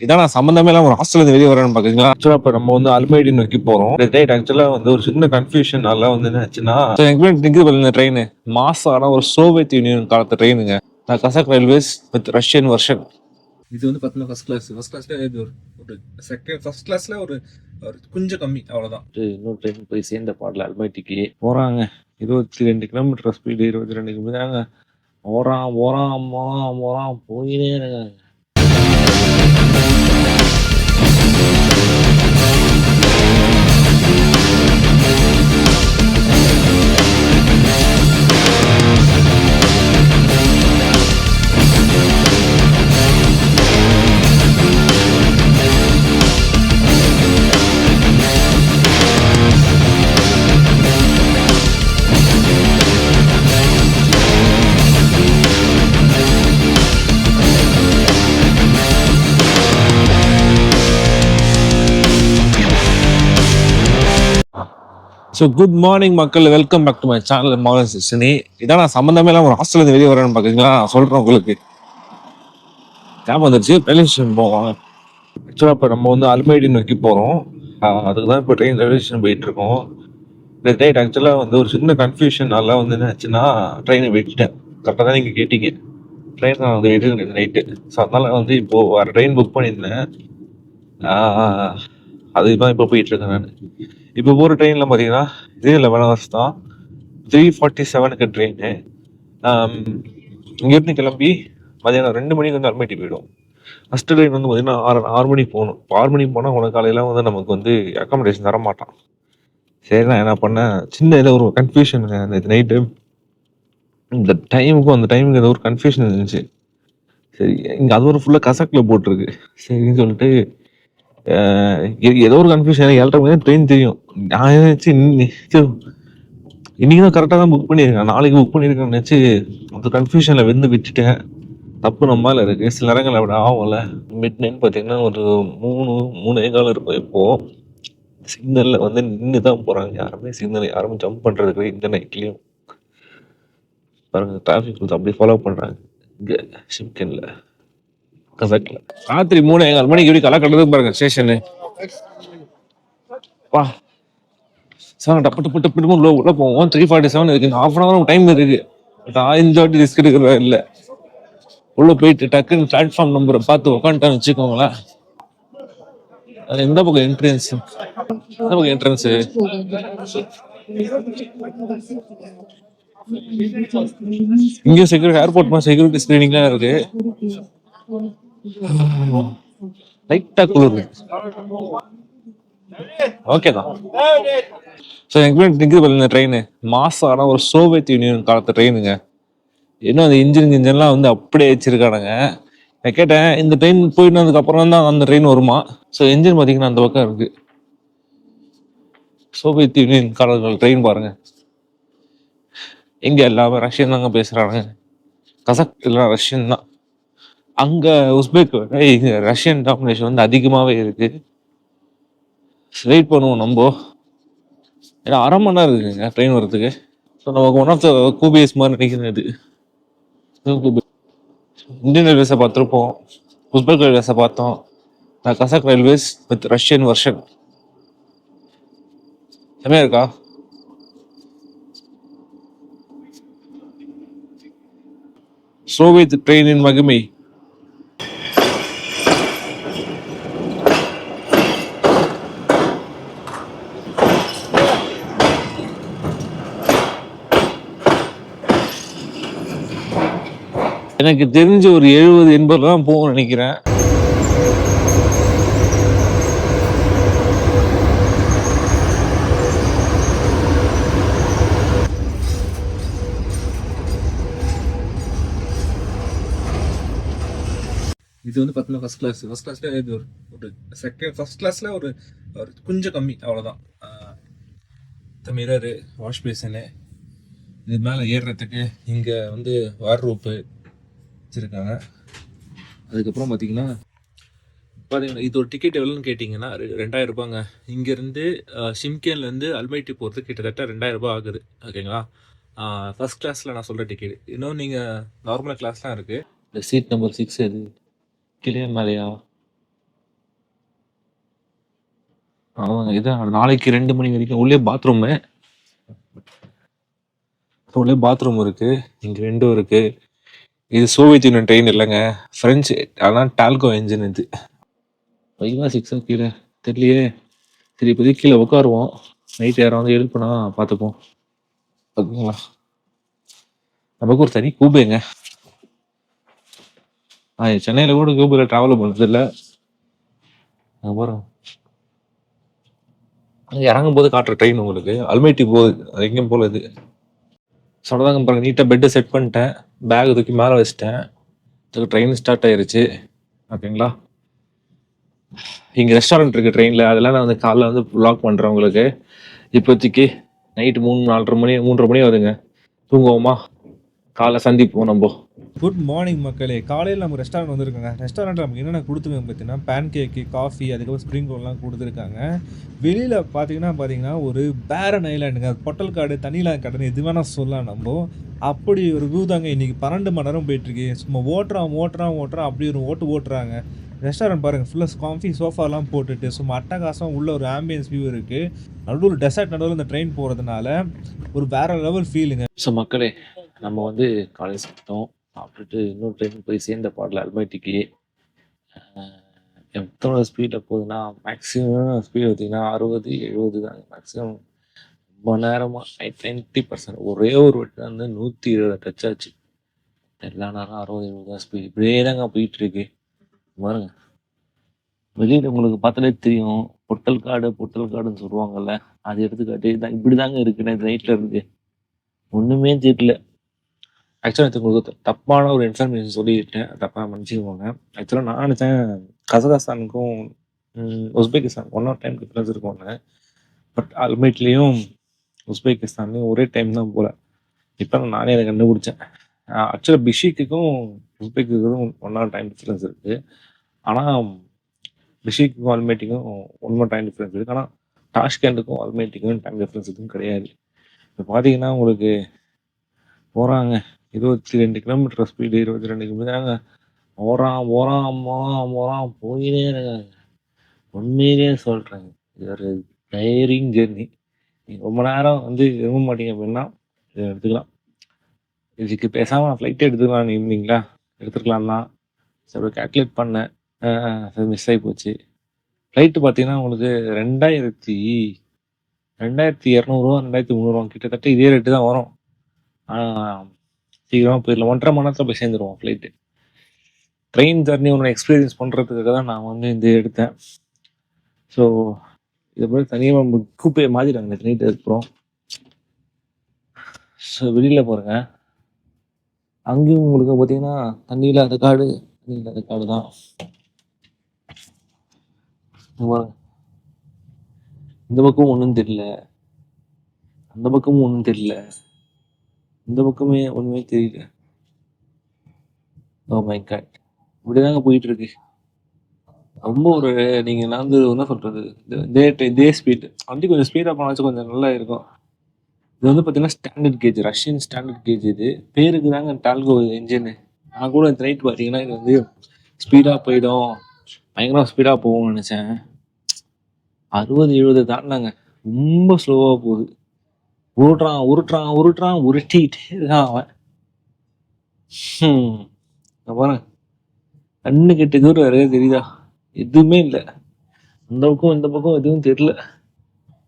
இதான் நான் சம்மந்தமே இல்லாம ஒரு ஹாஸ்டல்ல இருந்து வெளியே வரேன்னு பாக்குறீங்களா? ஆக்சுவலா இப்ப நம்ம வந்து அல்மைடி நோக்கி போறோம். ரைட் ஆக்சுவலா வந்து ஒரு சின்ன கன்ஃபியூஷன் அதெல்லாம் வந்து எங்க பின்னாடி நிக்குது பாருங்க இந்த ட்ரெயின் மாசான ஒரு சோவியத் யூனியன் காலத்து ட்ரெயினுங்க நான் Kazakh railways with Russian version இது வந்து பார்த்தீங்கன்னா ஃபர்ஸ்ட் கிளாஸ் ஃபர்ஸ்ட் கிளாஸ்ல இது ஒரு ஒரு செகண்ட் ஃபர்ஸ்ட் கிளாஸ்ல ஒரு ஒரு கொஞ்சம் கம்மி அவ்வளவுதான். இன்னொரு ட்ரெயின் போய் சேர்ந்த பாடல அல்மைட்டிக்கு போறாங்க. இருபத்தி ரெண்டு கிலோமீட்டர் ஸ்பீடு இருபத்தி ரெண்டு கிலோமீட்டர் போறான் போறான் போறான் போறான் போயினே இருக்காங்க. ஸோ குட் மார்னிங் மக்கள். Welcome back to my channel மாவன் சிஸ்டனி இதான் நான் சம்மந்தமே இல்லாமல் ஒரு ஹாஸ்டல்ல வெளியே வரேன்னு பார்க்குறீங்களா நான் உங்களுக்கு. கேப் வந்துருச்சு. ரயில்வே ஸ்டேஷன் போவாங்க ஆக்சுவலாக இப்போ நம்ம வந்து அல்மைடி நோக்கி போகிறோம் அதுக்கு தான் இப்போ ட்ரெயின் ரயில்வே ஸ்டேஷன் போயிட்டு இருக்கோம். இந்த டேட் ஆக்சுவலாக வந்து ஒரு சின்ன கன்ஃபியூஷனால நல்லா வந்து என்னாச்சுன்னா ட்ரெயினை விட்டுட்டேன். கரெக்டாக தான் நீங்கள் கேட்டீங்க. ட்ரெயின் நான் வந்து எடுக்கிறேன் நைட்டு ஸோ அதனால் வந்து இப்போது வர ட்ரெயின் புக் பண்ணியிருந்தேன். அதுதான் இப்போ போயிட்டுருக்கேன் நான். இப்போ போகிற ட்ரெயினில் பார்த்தீங்கன்னா இதே லெவன் ஹவர்ஸ் தான் த்ரீ ஃபார்ட்டி செவனுக்கு ட்ரெயின் இங்கேருந்து கிளம்பி மதியானம் ரெண்டு மணிக்கு வந்து அல்மேட்டி போயிடும். ஃபஸ்ட்டு ட்ரெயின் வந்து பார்த்தீங்கன்னா ஆறு ஆறு மணிக்கு போகணும். இப்போ ஆறு மணிக்கு போனால் உனக்கு காலையில் வந்து நமக்கு வந்து அக்காமடேஷன் தர மாட்டான். சரி நான் என்ன பண்ணேன் சின்ன ஏதோ ஒரு கன்ஃபியூஷன் நேற்று நைட்டு இந்த டைமுக்கும் அந்த டைமுக்கு ஏதோ ஒரு கன்ஃபியூஷன் இருந்துச்சு. சரி இங்கே அது ஒரு ஃபுல்லாக கசக்கில் போட்டிருக்கு. சரின்னு சொல்லிட்டு ஏதோ ஒரு கன்ஃபியூஷன் ஏழரை மணி ட்ரெயின் தெரியும். நான் நினச்சி இன்னைக்கு தான் கரெக்டாக தான் புக் பண்ணியிருக்கேன். நாளைக்கு புக் பண்ணியிருக்கேன்னு நினச்சி அந்த கன்ஃபியூஷனில் வந்து விட்டுட்டேன். தப்பு நம்ம இருக்குது சில நேரங்கள் அப்படி ஆகலை மிட் நைன் பார்த்தீங்கன்னா ஒரு மூணு மூணே காலம் இருக்கும். இப்போது சிக்னலில் வந்து நின்று தான் போகிறாங்க யாருமே சிக்னல் யாருமே ஜம்ப் பண்ணுறதுக்கு இந்த நைட்லேயும் பாருங்கள் டிராஃபிக் ரூல்ஸ் அப்படியே ஃபாலோ பண்ணுறாங்க இங்க கசக்ல ராத்திரி மூணு ஏகால் மணிக்கு எப்படி கலா கட்டுறதுக்கு பாருங்க ஸ்டேஷனு வா. சார் டப்பு டப்பு டப்பு டப்பு உள்ள உள்ள போவோம். த்ரீ ஃபார்ட்டி செவன் இருக்கு ஹாஃப் அன் ஹவர் டைம் இருக்கு. நான் இந்த வாட்டி ரிஸ்க் எடுக்கிற இல்லை. உள்ள போயிட்டு டக்குன்னு பிளாட்ஃபார்ம் நம்பரை பார்த்து உட்காந்துட்டான்னு வச்சுக்கோங்களேன். அது எந்த பக்கம் என்ட்ரன்ஸ் எந்த பக்கம் என்ட்ரன்ஸ் இங்க செக்யூரிட்டி ஏர்போர்ட் மாதிரி செக்யூரிட்டி ஸ்கிரீனிங்லாம் இருக்கு. லைட்டா குளிர். ஓகே தான். ஸோ எங்க பின்னாடி நிற்குது பார்த்தீங்க ட்ரெயின் மாசான ஒரு சோவியத் யூனியன் காலத்து ட்ரெயினுங்க இன்னும் அந்த இன்ஜின் இன்ஜின்லாம் வந்து அப்படியே வச்சிருக்கானுங்க நான் கேட்டேன் இந்த ட்ரெயின் போயிட்டு அப்புறம் தான் அந்த ட்ரெயின் வருமா? ஸோ இன்ஜின் பார்த்தீங்கன்னா அந்த பக்கம் இருக்கு. சோவியத் யூனியன் காலங்கள் ட்ரெயின் பாருங்க. இங்கே எல்லாமே ரஷ்யன் தாங்க பேசுகிறானுங்க கசக் எல்லாம் ரஷ்யன் தான். அங்கே உஸ்பெக் ரஷ்யன் டாமினேஷன் வந்து அதிகமாகவே இருக்கு. வெயிட் பண்ணுவோம் நம்ம. ஏன்னா அரை மணி நேரம் இருக்குங்க ட்ரெயின் வரதுக்கு ஸோ நமக்கு ஒன் ஆஃப் த கூபிஎஸ் மாதிரி நினைக்கிறேன் இது. இந்தியன் ரயில்வேஸை பார்த்துருப்போம். உஸ்பெக் ரயில்வேஸை பார்த்தோம். நான் Kazakh railways with Russian version செம்மையாக இருக்கா? சோவியத் ட்ரெயினின் மகிமை. எனக்கு தெரிஞ்சு ஒரு எழுபது எண்பதுலாம் போகும் நினைக்கிறேன். இது வந்து பார்த்தீங்கன்னா ஃபர்ஸ்ட் கிளாஸ் ஃபர்ஸ்ட் கிளாஸ்ல இது ஒரு ஒரு செகண்ட் ஃபர்ஸ்ட் கிளாஸ்ல ஒரு ஒரு கொஞ்சம் கம்மி அவ்வளோதான் மிரரு வாஷ் பேசனு இது மேலே ஏறுறதுக்கு இங்கே வந்து வார்ரூப்பு வச்சுருக்காங்க. அதுக்கப்புறம் பார்த்தீங்கன்னா பார்த்தீங்கன்னா இது ஒரு டிக்கெட் எவ்வளோன்னு கேட்டிங்கன்னா ரெண்டாயிரம் ரூபாங்க. இங்கேருந்து ஷிம்கேன்லேருந்து அல்மைட்டி போகிறது கிட்டத்தட்ட ரெண்டாயிரம் ரூபாய் ஆகுது. ஓகேங்களா ஃபர்ஸ்ட் கிளாஸில் நான் சொல்கிற டிக்கெட் இன்னும் நீங்கள் நார்மல் கிளாஸ்லாம் இருக்குது இந்த சீட் நம்பர் சிக்ஸ் எது? கிளியர் மலையா? ஆமாங்க இதான். நாளைக்கு ரெண்டு மணி வரைக்கும். உள்ளே பாத்ரூமு உள்ளே பாத்ரூம் இருக்குது இங்கே ரெண்டும் இருக்குது இது சோவியத் யூனியன் ட்ரெயின் இல்லைங்க. ஃப்ரெஞ்சு ஆனால் டால்கோ என்ஜின் இது. ஃபைவா சிக்ஸா கீழே. தெரியலையே. சரி இப்போதைக்கு கீழே உட்காருவோம். நைட் யாரும் வந்து எழுப்புனா பார்த்துப்போம். ஓகேங்களா? நமக்கு ஒரு தனி கூபேங்க ஆ சென்னையில் கூட கூபையில் ட்ராவல் பண்ணதில்லை அப்புறம் இறங்கும் போது காட்டுற ட்ரெயின் உங்களுக்கு. அல்மைட்டி போகுது. அது எங்கேயும் போல இது. சொன்னதாங்க பாருங்க நீட்டாக பெட்டை செட் பண்ணிட்டேன். பேக் தூக்கி மேலே வச்சிட்டேன். ட்ரெயின் ஸ்டார்ட் ஆயிருச்சு. ஓகேங்களா இங்கே ரெஸ்டாரண்ட் இருக்குது ட்ரெயினில் அதெல்லாம் நான் வந்து காலைல வந்து லாக் பண்ணுறேன் உங்களுக்கு. இப்போதைக்கு நைட்டு மூணு நாலரை மணி மூன்றரை மணி வருதுங்க தூங்குவோமா? காலைல சந்திப்போம் நம்ம. குட் மார்னிங் மக்களே. காலையில் நம்ம ரெஸ்டாரண்ட் வந்திருக்காங்க. ரெஸ்டாரண்ட்டில் நமக்கு என்னென்ன கொடுத்துருக்காங்க பார்த்தீங்கன்னா பேன் கேக்கு காஃபி அதுக்கப்புறம் ஸ்ப்ரிங் ரோல்லாம் கொடுத்துருக்காங்க. வெளியில் பார்த்தீங்கன்னா பார்த்தீங்கன்னா ஒரு பேரன் ஐலாண்டுங்க அது பொட்டல் காடு தண்ணியில் கடனு எது வேணால் சொல்லலாம் நம்ம. அப்படி ஒரு வியூ தாங்க. இன்றைக்கி பன்னெண்டு மணி நேரம் போயிட்டுருக்கு. சும்மா ஓட்டுறான் ஓட்டுறான் ஓட்டுறான். அப்படி ஒரு ஓட்டு ஓட்டுறாங்க. ரெஸ்டாரண்ட் பாருங்கள் ஃபுல்லாக காஃபி சோஃபாலாம் போட்டுட்டு சும்மா அட்டகாசம் உள்ள ஒரு ஆம்பியன்ஸ் வியூ இருக்குது நடுவில் டெசர்ட் நடுவில் இந்த ட்ரெயின் போகிறதுனால ஒரு வேற லெவல் ஃபீலுங்க ஸோ மக்களே நம்ம வந்து காலேஜ் சாப்பிட்டோம். சாப்பிட்டுட்டு இன்னொரு டைம் போய் சேர்ந்த பாடல அல்மைட்டிக்கு. எத்தனை ஸ்பீடில் போகுதுன்னா மேக்ஸிமம் ஸ்பீடு பார்த்தீங்கன்னா அறுபது எழுபது தாங்க மேக்ஸிமம் ரொம்ப நேரமாக டுவெண்ட்டி பர்சன்ட் ஒரே ஒரு வட்டி வந்து நூற்றி இருபது டச் ஆச்சு. எல்லா நேரம் அறுபது எழுபது தான் ஸ்பீட் இப்படியே தாங்க போயிட்டுருக்கு பாருங்க. வெளியில் உங்களுக்கு பார்த்தாலே தெரியும். பொட்டல் காடு பொட்டல் காடுன்னு சொல்லுவாங்கல்ல அது எடுத்துக்காட்டி தான் இப்படி தாங்க இருக்கு நைட்டில் இருந்து. ஒன்றுமே தெரியல. ஆக்சுவலாக உங்களுக்கு தப்பான ஒரு இன்ஃபர்மேஷன் சொல்லிட்டேன். தப்பாக மன்னிச்சுக்கோங்க. ஆக்சுவலாக நான் நினச்சேன் கசகஸ்தானுக்கும் Uzbekistan one of time difference இருக்கும்னு பட் அல்மைட்லேயும் உஸ்பெகிஸ்தான்லேயும் ஒரே டைம் தான் போல. இப்போ நானே அதை கண்டுபிடிச்சேன். ஆக்சுவலாக பிஷிக்குக்கும் உஸ்பெக்குக்கும் ஒன் ஆர் டைம் டிஃப்ரென்ஸ் இருக்குது ஆனால் பிஷிக்குக்கும் அல்மேட்டிக்கும் ஒன் மோர் டைம் டிஃப்ரென்ஸ் இருக்குது ஆனால் டாஷ்கண்டுக்கும் அல்மேட்டிக்கும் டைம் டிஃப்ரென்ஸ் எதுவும் கிடையாது. இப்போ பார்த்தீங்கன்னா உங்களுக்கு போகிறாங்க இருபத்தி ரெண்டு கிலோமீட்டர் ஸ்பீடு இருபத்தி ரெண்டு கிலோமீட்டர் ஓரம் ஓரம் ஓரம் ஓரம் போயினே இருக்காங்க உண்மையிலே சொல்கிறேங்க இது ஒரு டயரிங் ஜெர்னி நீங்கள் ரொம்ப நேரம் வந்து விரும்ப மாட்டீங்க அப்படின்னா இதை எடுத்துக்கலாம். இதுக்கு பேசாமல் ஃப்ளைட்டே எடுத்துக்கலாம் இருந்தீங்களா? எடுத்துக்கலாம் தான் சரி கேல்குலேட் பண்ணேன். மிஸ் ஆகி போச்சு. ஃப்ளைட்டு பார்த்தீங்கன்னா உங்களுக்கு ரெண்டாயிரத்தி ரெண்டாயிரத்தி இரநூறுவா ரெண்டாயிரத்தி முந்நூறுவா கிட்டத்தட்ட இதே ரேட்டு தான் வரும். ஆனால் சீக்கிரமாக போயிடலாம். ஒன்றரை மணி நேரத்தில் போய் சேர்ந்துருவோம் ஃப்ளைட்டு ட்ரெயின் ஜர்னி ஒன்று எக்ஸ்பீரியன்ஸ் பண்ணுறதுக்காக தான் நான் வந்து இந்த எடுத்தேன். ஸோ இதை போய் தனியாக கூப்பையை மாற்றிட்டாங்க நேற்று நைட்டு அதுக்கப்புறம் ஸோ வெளியில் போகிறேங்க அங்கேயும் உங்களுக்கு பார்த்தீங்கன்னா தண்ணி இல்லாத காடு தண்ணி இல்லாத காடு தான். பாருங்க. இந்த பக்கம் ஒன்றும் தெரியல. அந்த பக்கமும் ஒன்றும் தெரியல. இந்த பக்கமே ஒன்றுமே தெரியல. ஓ மை காட் இப்படிதாங்க போயிட்டு இருக்கு ரொம்ப ஒரு நீங்கள் நான் வந்து என்ன சொல்கிறது இதே இதே ஸ்பீட் வண்டி கொஞ்சம் ஸ்பீடாக போனாச்சும் கொஞ்சம் நல்லா இருக்கும். இது வந்து பார்த்தீங்கன்னா standard gauge Russian standard gauge இது. பேருக்கு தாங்க டால்கோ இன்ஜின் நான் கூட இந்த ரைட் பார்த்தீங்கன்னா இது வந்து ஸ்பீடாக போயிடும். பயங்கரமாக ஸ்பீடாக போகும்னு நினச்சேன். அறுபது எழுபது தாண்டாங்க ரொம்ப ஸ்லோவாக போகுது. உருட்டுறான் உருட்டுறான் உருட்டுறான் உருட்டிக்கிட்டே இருக்கான் அவன். ஹம். பாருங்க. கண்ணு கிட்ட தூரம் வேற தெரியுதா? எதுவுமே இல்லை. அந்த பக்கம் இந்த பக்கம் எதுவும் தெரியல.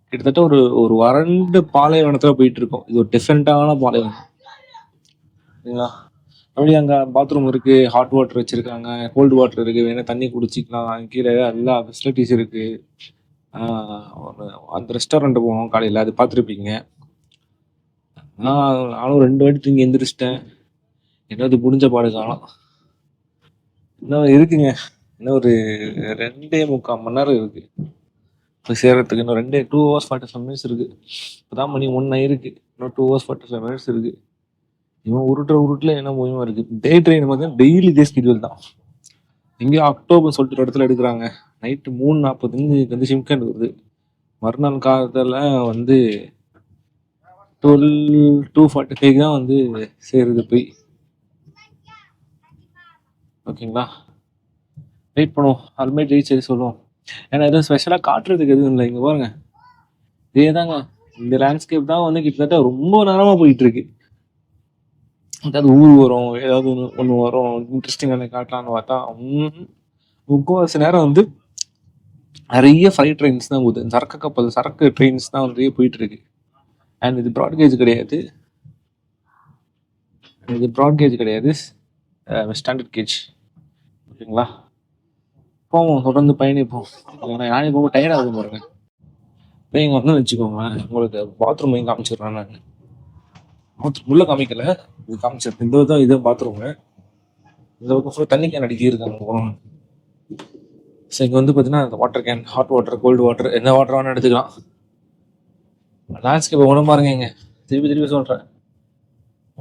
கிட்டத்தட்ட ஒரு ஒரு வறண்ட பாலைவனத்துல போயிட்டு இருக்கோம். இது ஒரு டிஃப்ரெண்டான பாலைவனம். சரிங்களா? அப்படி அங்கே பாத்ரூம் இருக்கு ஹாட் வாட்டர் வச்சிருக்காங்க கோல்டு வாட்டர் இருக்கு வேணா தண்ணி குடிச்சிக்கலாம். கீழே எல்லா ஃபெசிலிட்டிஸ் இருக்கு. அந்த ரெஸ்டாரண்ட் போனோம் காலையில் அது பார்த்துருப்பீங்க. நான் நானும் ரெண்டு வாட்டி தூங்கி எந்திரிச்சிட்டேன். என்னது முடிஞ்ச பாடு காலம். இன்னும் இருக்குங்க. இன்னும் ஒரு ரெண்டே முக்கால் மணி நேரம் இருக்கு. இப்போ சேர்கிறதுக்கு இன்னும் ரெண்டே two hours forty five minutes இருக்கு. இப்போதான் மணி ஒன் ஆயிருக்கு. இன்னும் two hours forty five minutes இருக்கு. இவன் உருட்டுற உருட்டுல என்ன மூலியமா இருக்கு? டே ட்ரெயின் பார்த்தீங்கன்னா டெய்லி இதே ஸ்கெடியூல் தான். எங்கேயோ அக்டோபர் சொல்லிட்டு ஒரு இடத்துல எடுக்கிறாங்க. நைட்டு மூணு நாற்பத்தஞ்சு வந்து சிம்கண்ட் வருது. மறுநாள் காலத்தில் வந்து டுவெல் டூ ஃபார்ட்டி ஃபைவ் தான் வந்து சேருது போய். ஓகேங்களா வெயிட் பண்ணுவோம். அதுமாதிரி ரீச் ஆகி சொல்லுவோம். ஏன்னா எதுவும் ஸ்பெஷலாக காட்டுறதுக்கு எதுவும் இல்லை. இங்கே பாருங்க. இதே தாங்க. இந்த லேண்ட்ஸ்கேப் தான் வந்து கிட்டத்தட்ட ரொம்ப நேரமாக போயிட்டு இருக்கு ஏதாவது ஊர் வரும் ஏதாவது ஒன்று ஒன்று வரும். இன்ட்ரெஸ்டிங்கான காட்டலான்னு பார்த்தா ம்ஹும். முக்கால்வாசி நேரம் வந்து நிறைய ஃப்ரைட் ட்ரெயின்ஸ் தான் போகுது. சரக்கு கப்பல் சரக்கு ட்ரெயின்ஸ் தான் வந்து போயிட்டு இருக்கு அண்ட் இது ப்ராட்கேஜ் கிடையாது. இது ப்ராட்கேஜ் கிடையாது. ஸ்டாண்டர்ட் கேஜ் ஓகேங்களா போவோம் தொடர்ந்து பயணிப்போம். நானே போக டயர்ட் ஆகும் பாருங்க. இப்போ இங்கே வந்து வச்சுக்கோங்க உங்களுக்கு பாத்ரூம் இங்கே காமிச்சிடுறேன் நான். பாத்ரூம் உள்ளே காமிக்கல. இது காமிச்சிருக்கேன் இந்த தான் இது பாத்ரூமு இந்த பக்கம் ஃபுல்லாக தண்ணி கேன் அடிக்கி இருக்காங்க போகணும். ஸோ இங்கே வந்து பார்த்தீங்கன்னா அந்த water can hot water cold water என்ன வாட்டர் வேணால் எடுத்துக்கலாம். லேண்ட்ஸ்கேப் ஒன்றும் பாருங்க திருப்பி திருப்பி சொல்கிறேன்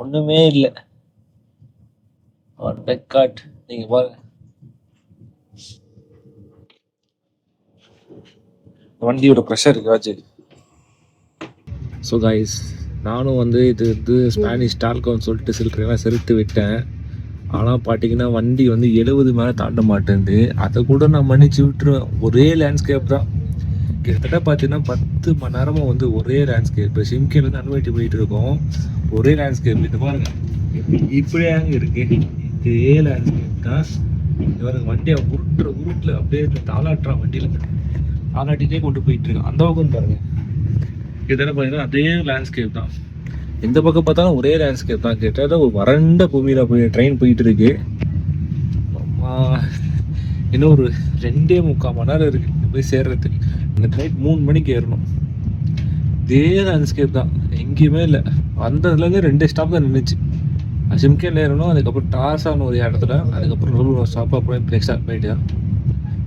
ஒன்றுமே இல்லை. காட் நீங்கள் பாருங்க. வண்டியோட ப்ரெஷர் இருக்காச்சு ஸோ கைஸ் நானும் வந்து இது வந்து ஸ்பானிஷ் டால்கோன்னு சொல்லிட்டு சில்லறையெல்லாம் செலுத்து விட்டேன். ஆனால் பார்த்தீங்கன்னா வண்டி வந்து எழுபது மேலே தாண்ட மாட்டேங்குது அதை கூட நான் மன்னிச்சு விட்டுருவேன். ஒரே லேண்ட்ஸ்கேப் தான். கிட்டத்தட்ட பார்த்தீங்கன்னா பத்து மணி நேரமாக வந்து ஒரே லேண்ட்ஸ்கேப் சிம்கேலேருந்து அன்வைட்டி போயிட்டு இருக்கோம். ஒரே லேண்ட்ஸ்கேப் இது பாருங்க. இப்படியாங்க இருக்கு. இதே லேண்ட்ஸ்கேப் தான். இது வண்டியை உருட்டுற உருட்டில் அப்படியே தாளாட்டுறான் வண்டியில் தாளாட்டிட்டே கொண்டு போயிட்டு இருக்கான் அந்த பக்கம் பாருங்க. கிட்டத்தட்ட பார்த்தீங்கன்னா அதே லேண்ட்ஸ்கேப் தான். எந்த பக்கம் பார்த்தாலும் ஒரே லேண்ட்ஸ்கேப் தான். கிட்டத்தட்ட ஒரு வறண்ட பூமியில் போய் ட்ரெயின் போயிட்டு இருக்கு. இன்னும் ஒரு ரெண்டே முக்கால் மணி நேரம் இருக்கு. போய் சேர்றதுக்கு. இந்த நைட் மூணு மணிக்கு ஏறணும். இதே லேண்ட்ஸ்கேப் தான். எங்கேயுமே இல்லை. வந்ததுலேருந்து ரெண்டே ஸ்டாப் தான் நின்றுச்சு சிம்கேல ஏறணும் அதுக்கப்புறம் டார்ஸான ஒரு இடத்துல அதுக்கப்புறம் ரொம்ப ஸ்டாப்பாக போய் நெக்ஸ்ட் போயிட்டு தான்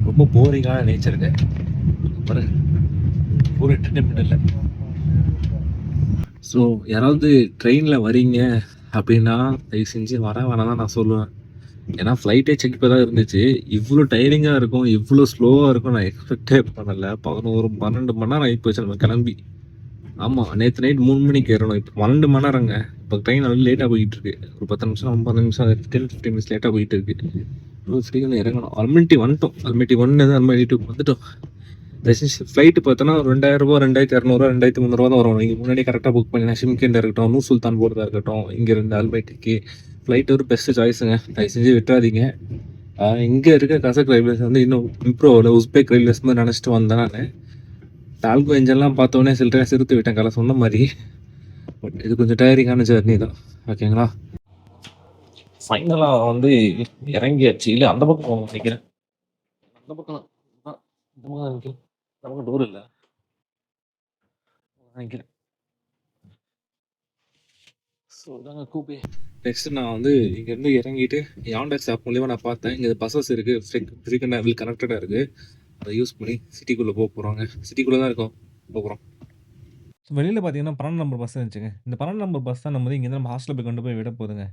ரொம்ப போரிங்கான நேச்சருக்கு பாருங்க ஒரு என்டர்டைன்மெண்ட் இல்லை. ஸோ யாராவது ட்ரெயினில் வரீங்க அப்படின்னா தயவு செஞ்சு வர வேணாம் தான் நான் சொல்லுவேன். ஏன்னா ஃப்ளைட்டே செக் தான் இருந்துச்சு. இவ்வளோ டயரிங்காக இருக்கும் இவ்வளோ ஸ்லோவாக இருக்கும் நான் எக்ஸ்பெக்டே பண்ணலை. பதினோரு பன்னெண்டு மணி நேரம் ஆகி போச்சு நம்ம கிளம்பி. ஆமாம் நேற்று நைட் மூணு மணிக்கு ஏறணும். இப்போ பன்னெண்டு மணி நேரங்க. இப்போ ட்ரெயின் நல்லா லேட்டாக போயிட்டு இருக்கு. ஒரு பத்து நிமிஷம் ஐம்பது நிமிஷம் டென் ஃபிஃப்டின் மினிட்ஸ் லேட்டாக போயிட்டு இருக்கு. இவ்வளோ சீக்கிரம் இறங்கணும். அல்மெட்டி வந்துட்டோம். அல்மெட்டி ஒன்று அல்மெட்டி டூ வந்துட்டோம். ஃப்ளைட்டு பார்த்தோன்னா ஒரு ரெண்டாயிரம் ரூபா ரெண்டாயிரத்தி இரநூறுவா ரெண்டாயிரத்தி முந்நூறுவா தான் வரும். நீங்கள் முன்னாடி கரெக்டாக புக் பண்ணி ஷிம்கேண்ட் இருக்கட்டும் நூ சுல்தான் போகிறதா இருக்கட்டும் இங்கே இருந்து ஃப்ளைட் ஒரு பெஸ்ட்டு சாய்ஸுங்க தயவு செஞ்சு விட்டுறாதீங்க. இங்கே இருக்க கசக் ரயில்வேஸ் வந்து இன்னும் இம்ப்ரூவ் ஆகல. உஸ்பெக் ரயில்வேஸ் மாதிரி நினச்சிட்டு வந்தேன் நான். டால்கோ என்ஜின்லாம் பார்த்தோன்னே சில்லறையாக சிறுத்து விட்டேன். கலை சொன்ன மாதிரி. பட் இது கொஞ்சம் டயரிங்கான ஜர்னி தான். ஓகேங்களா ஃபைனலாக வந்து இறங்கியாச்சு. இல்லை அந்த பக்கம் போகணும் நினைக்கிறேன். அந்த பக்கம் தான். ஆ, இந்த பக்கம் தான் நினைக்கிறேன். நமக்கு டோர் இல்லை. நினைக்கிறேன் ஸோ தாங்க கூப்பே நெக்ஸ்ட் நான் வந்து இங்கேருந்து இறங்கிட்டு யாண்டக்ஸ் ஆப் மூலியமாக நான் பார்த்தேன். இங்கே பஸ்ஸஸ் இருக்குது ஃப்ரீக்வெண்ட் வில் கனெக்டடாக இருக்குது அதை யூஸ் பண்ணி சிட்டிக்குள்ளே போக போகிறாங்க சிட்டிக்குள்ளே தான் இருக்கோம். போகிறோம் வெளியில் பார்த்தீங்கன்னா பன்னெண்டு நம்பர் பஸ் இருந்துச்சுங்க. இந்த பன்னெண்டு நம்பர் பஸ் தான் நம்ம வந்து இங்கேருந்து நம்ம ஹாஸ்டலில் போய் கொண்டு போய் விட போகுதுங்க.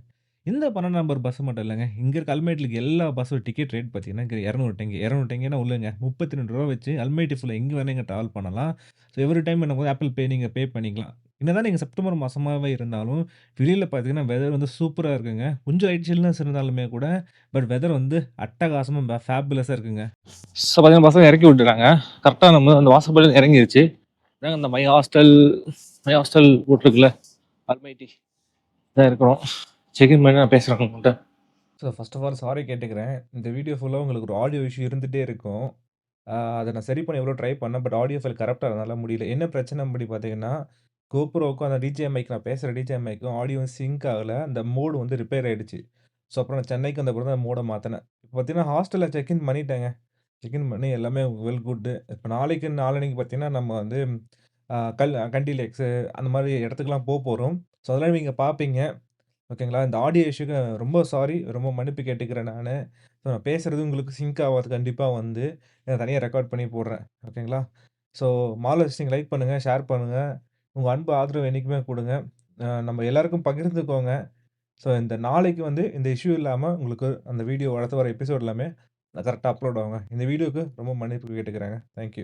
இந்த பன்னெண்டு நம்பர் பஸ் மட்டும் இல்லைங்க. இங்கே இருக்க அல்மேட்டிலுக்கு எல்லா பஸ்ஸோட டிக்கெட் ரேட் பார்த்தீங்கன்னா இங்கே இரநூறு டெங்கு இரநூறு டெங்குன்னா உள்ளங்க. முப்பத்தி ரெண்டு ரூபா வச்சு அல்மேட்டு ஃபுல்லாக எங்கே வேணா இங்கே ட்ராவல் பண்ணலாம். ஸோ எவ்ரி டைம் என்ன ஆப்பிள் பே நீங்கள் பே பண்ணிக்கலாம். என்னதான் நீங்கள் செப்டம்பர் மாதமாகவே இருந்தாலும் வெளியில் பார்த்தீங்கன்னா வெதர் வந்து சூப்பராக இருக்குங்க. கொஞ்சம் லைட் சில்னஸ் இருந்தாலுமே கூட பட் வெதர் வந்து அட்டகாசமாக ஃபேபுலஸாக இருக்குங்க. ஸோ பார்த்தீங்கன்னா பசங்க இறக்கி விட்டுறாங்க கரெக்டாக நம்ம அந்த வாசப்படி இறங்கிருச்சு. இதாங்க இந்த மை ஹாஸ்டல் மை ஹாஸ்டல் போட்டிருக்குல்ல அல்மைட்டி இதான் இருக்கிறோம் செக்இன் பண்ணி நான் பேசுகிறேன் உங்கள்கிட்ட so first of all sorry கேட்டுக்கிறேன். இந்த வீடியோ ஃபுல்லாக உங்களுக்கு ஒரு ஆடியோ இஷ்யூ இருந்துகிட்டே இருக்கும். அதை நான் சரி பண்ண எவ்வளோ ட்ரை பண்ணேன் பட் ஆடியோ ஃபைல் கரெக்டாக அதனால் முடியல. என்ன பிரச்சனை படி பார்த்தீங்கன்னா கோப்ரோவுக்கும் அந்த டிஜே மைக் நான் பேசுகிற டிஜே மைக்கும் ஆடியோ சிங்க் ஆகலை. அந்த மோடு வந்து ரிப்பேர் ஆகிடுச்சு ஸோ அப்புறம் நான் சென்னைக்கு வந்த அப்புறம் தான் மோடை மாற்றினேன் இப்போ பார்த்தீங்கன்னா ஹாஸ்டலில் செக்இன் பண்ணிட்டேங்க. செக்இன் பண்ணி எல்லாமே வெல் குட்டு இப்போ நாளைக்கு நாளன்னைக்கு பார்த்தீங்கன்னா நம்ம வந்து கல் கண்டி லேக்ஸு அந்த மாதிரி இடத்துக்குலாம் போக போகிறோம் ஸோ அதெல்லாம் நீங்கள் பார்ப்பீங்க. ஓகேங்களா? இந்த ஆடியோ இஷ்யூக்கு ரொம்ப சாரி ரொம்ப மன்னிப்பு கேட்டுக்கிறேன் நான். ஸோ நான் பேசுகிறது உங்களுக்கு சிங்க் ஆகாது. கண்டிப்பாக வந்து நான் தனியாக ரெக்கார்ட் பண்ணி போடுறேன். ஓகேங்களா? ஸோ மாலஸ்டிங் லைக் பண்ணுங்கள் ஷேர் பண்ணுங்கள் உங்கள் அன்பு ஆதரவு என்றைக்குமே கொடுங்க. நம்ம எல்லாருக்கும் பகிர்ந்துக்கோங்க. ஸோ இந்த நாளைக்கு வந்து இந்த இஷ்யூ இல்லாமல் உங்களுக்கு அந்த வீடியோ வளர்த்து வர எபிசோட் எல்லாமே கரெக்டாக அப்லோட் ஆகுங்க. இந்த வீடியோவுக்கு ரொம்ப மன்னிப்பு கேட்டுக்கிறேங்க. தேங்க்யூ